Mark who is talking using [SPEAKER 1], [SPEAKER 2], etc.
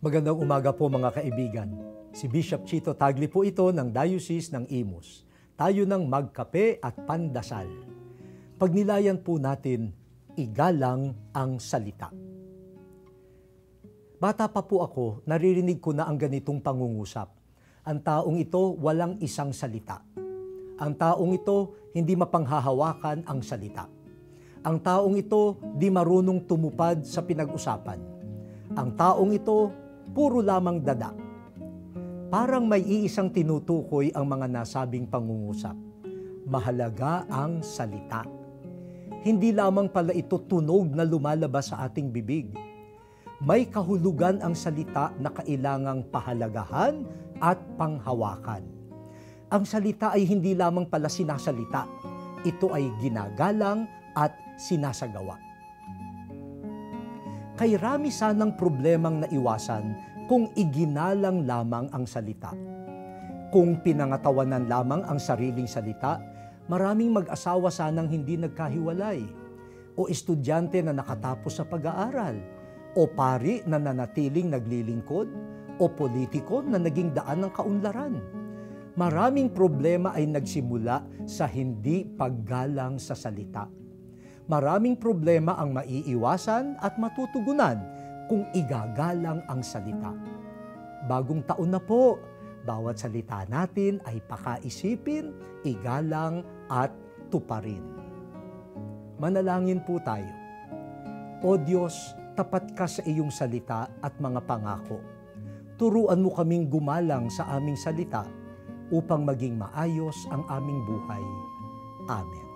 [SPEAKER 1] Magandang umaga po mga kaibigan. Si Bishop Chito Tagli po ito ng Diocese ng Imus. Tayo ng magkape at pandasal. Pagnilayan po natin, igalang ang salita. Bata pa po ako, naririnig ko na ang ganitong pangungusap. Ang taong ito walang isang salita. Ang taong ito hindi mapanghahawakan ang salita. Ang taong ito di marunong tumupad sa pinag-usapan. Ang taong ito puro lamang dada. Parang may iisang tinutukoy ang mga nasabing pangungusap. Mahalaga ang salita. Hindi lamang pala ito tunog na lumalabas sa ating bibig. May kahulugan ang salita na kailangang pahalagahan at panghawakan. Ang salita ay hindi lamang pala sinasalita. Ito ay ginagalang at sinasagawa. Kay rami sanang problemang naiwasan kung iginalang lamang ang salita. Kung pinangatawanan lamang ang sariling salita, maraming mag-asawa sanang hindi nagkahiwalay, o estudyante na nakatapos sa pag-aaral, o pari na nanatiling naglilingkod, o politiko na naging daan ng kaunlaran. Maraming problema ay nagsimula sa hindi paggalang sa salita maraming problema ang maiiwasan at matutugunan kung igagalang ang salita. Bagong taon na po, bawat salita natin ay pakaisipin, igalang at tuparin. Manalangin po tayo. O Diyos, tapat ka sa iyong salita at mga pangako. Turuan mo kaming gumalang sa aming salita upang maging maayos ang aming buhay. Amen.